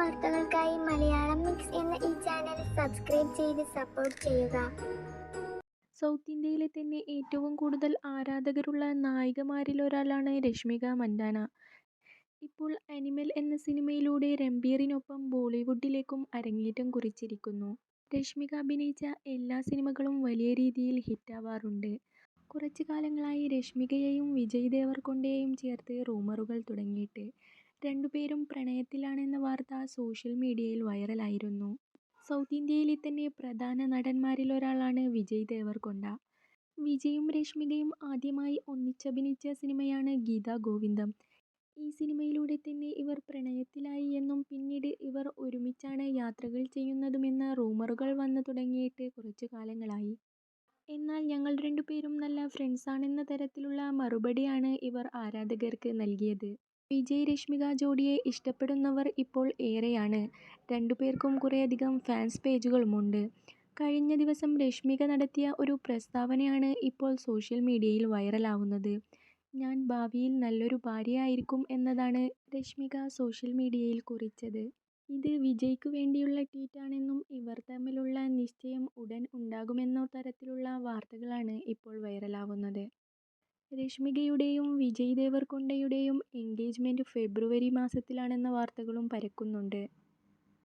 വാർത്തകൾക്കായി മലയാളം മിക്സ് എന്ന ഈ ചാനൽ സബ്സ്ക്രൈബ് ചെയ്ത് സപ്പോർട്ട് ചെയ്യുക. സൗത്ത് ഇന്ത്യയിലെ തന്നെ ഏറ്റവും കൂടുതൽ ആരാധകരുള്ള നായികമാരിൽ ഒരാളാണ് രശ്മിക മന്ദാന. ഇപ്പോൾ അനിമൽ എന്ന സിനിമയിലൂടെ രംബീറിനൊപ്പം ബോളിവുഡിലേക്കും അരങ്ങേറ്റം കുറിച്ചിരിക്കുന്നു. രശ്മിക അഭിനയിച്ച എല്ലാ സിനിമകളും വലിയ രീതിയിൽ ഹിറ്റാവാറുണ്ട്. കുറച്ചു കാലങ്ങളായി രശ്മികയെയും വിജയ് ദേവർകൊണ്ടയെയും ചേർത്ത് റൂമറുകൾ തുടങ്ങിയിട്ട്. രണ്ടുപേരും പ്രണയത്തിലാണെന്ന വാർത്ത സോഷ്യൽ മീഡിയയിൽ വൈറലായിരുന്നു. സൗത്ത് ഇന്ത്യയിലെ തന്നെ പ്രധാന നടന്മാരിൽ ഒരാളാണ് വിജയ് ദേവർകൊണ്ട. വിജയും രശ്മികയും ആദ്യമായി ഒന്നിച്ചഭിനയിച്ച സിനിമയാണ് ഗീത ഗോവിന്ദം. ഈ സിനിമയിലൂടെ തന്നെ ഇവർ പ്രണയത്തിലായി എന്നും പിന്നീട് ഇവർ ഒരുമിച്ചാണ് യാത്രകൾ ചെയ്യുന്നതുമെന്ന റൂമറുകൾ വന്നു തുടങ്ങിയിട്ട് കുറച്ചു കാലങ്ങളായി. എന്നാൽ ഞങ്ങൾ രണ്ടുപേരും നല്ല ഫ്രണ്ട്സാണെന്ന തരത്തിലുള്ള മറുപടിയാണ് ഇവർ ആരാധകർക്ക് നൽകിയത്. വിജയ് രശ്മിക ജോഡിയെ ഇഷ്ടപ്പെടുന്നവർ ഇപ്പോൾ ഏറെയാണ്. രണ്ടുപേർക്കും കുറേയധികം ഫാൻസ് പേജുകളുമുണ്ട്. കഴിഞ്ഞ ദിവസം രശ്മിക നടത്തിയ ഒരു പ്രസ്താവനയാണ് ഇപ്പോൾ സോഷ്യൽ മീഡിയയിൽ വൈറലാവുന്നത്. ഞാൻ ഭാവിയിൽ നല്ലൊരു ഭാര്യയായിരിക്കും എന്നതാണ് രശ്മിക സോഷ്യൽ മീഡിയയിൽ കുറിച്ചത്. ഇത് വിജയ്ക്ക് വേണ്ടിയുള്ള ട്വീറ്റാണെന്നും ഇവർ തമ്മിലുള്ള നിശ്ചയം ഉടൻ ഉണ്ടാകുമെന്ന തരത്തിലുള്ള വാർത്തകളാണ് ഇപ്പോൾ വൈറലാവുന്നത്. രശ്മികയുടെയും വിജയ് ദേവരകൊണ്ടയുടെയും എൻഗേജ്മെന്റ് ഫെബ്രുവരി മാസത്തിലാണെന്ന വാർത്തകളും പരക്കുന്നുണ്ട്.